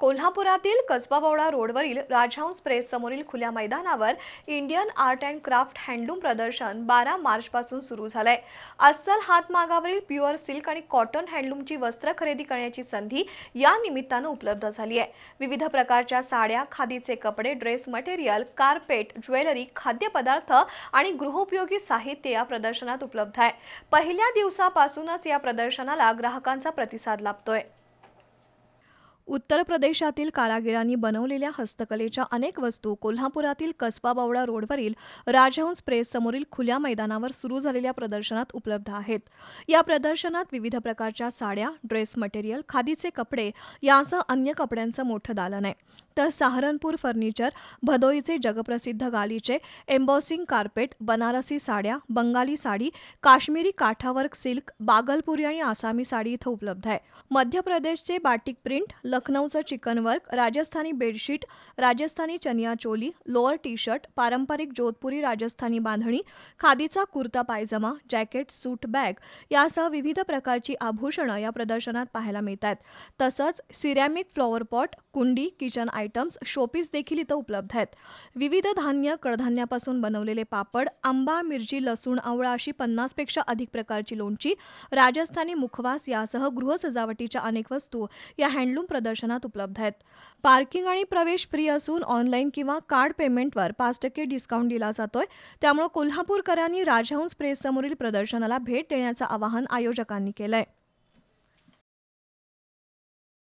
कोल्हापुरातील कसबाबवडा रोडवरील राजहंस प्रेस समोरील खुल्या मैदानावर Indian art and craft handloom प्रदर्शन बारा मार्चपासून सुरू झालंय. अस्सल हातमागावरील प्युअर सिल्क आणि कॉटन हँडलूमची वस्त्र खरेदी करण्याची संधी या निमित्तानं उपलब्ध झाली आहे. विविध प्रकारच्या साड्या खादीचे कपडे ड्रेस मटेरियल कार्पेट ज्वेलरी खाद्यपदार्थ आणि गृहोपयोगी साहित्य या प्रदर्शनात उपलब्ध आहे. पहिल्या दिवसापासूनच या प्रदर्शनाला ग्राहकांचा प्रतिसाद लाभतोय. उत्तर प्रदेशातील कारागिरांनी बनवलेल्या हस्तकलेच्या अनेक वस्तू कोल्हापुरातील कसबा बावडा रोडवरील राजहंस प्रेस समोरील खुल्या मैदानावर सुरू झालेल्या प्रदर्शनात उपलब्ध आहेत. या प्रदर्शनात विविध प्रकारच्या साड्या ड्रेस मटेरियल खादीचे कपडे यासह अन्य कपड्यांचं मोठं दालन आहे. तर सहारनपूर फर्निचर भदोईचे जगप्रसिद्ध गालीचे एम्बॉसिंग कार्पेट बनारसी साड्या बंगाली साडी काश्मीरी काठावर्क सिल्क बागलपुरी आणि आसामी साडी इथं उपलब्ध आहे. मध्य प्रदेशचे batik print लखनौचं chikan work Rajasthani bedsheet Rajasthani chaniya choli lower T-shirt पारंपरिक जोधपुरी राजस्थानी बांधणी खादीचा kurta pyjama jacket suit bag यासह विविध प्रकारची आभूषणं या प्रदर्शनात पाहायला मिळत आहेत तसंच सिरॅमिक फ्लॉवर पॉट कुंडी किचन आयटम्स शोपीस देखील इथं उपलब्ध आहेत. विविध धान्य कडधान्यापासून बनवलेले पापड आंबा मिरची लसूण आवळा अशी पन्नासपेक्षा अधिक प्रकारची लोणची राजस्थानी मुखवास यासह गृहसजावटीच्या अनेक वस्तू या हँडलूम प्रदर्शनात उपलब्ध आहेत. पार्किंग आणि प्रवेश फ्री असून ऑनलाईन किंवा कार्ड पेमेंटवर पाच टक्के डिस्काउंट दिला जातोय. त्यामुळे कोल्हापूरकरांनी राजहंस प्रेस समोरील प्रदर्शनाला भेट देण्याचं आवाहन आयोजकांनी केलंय.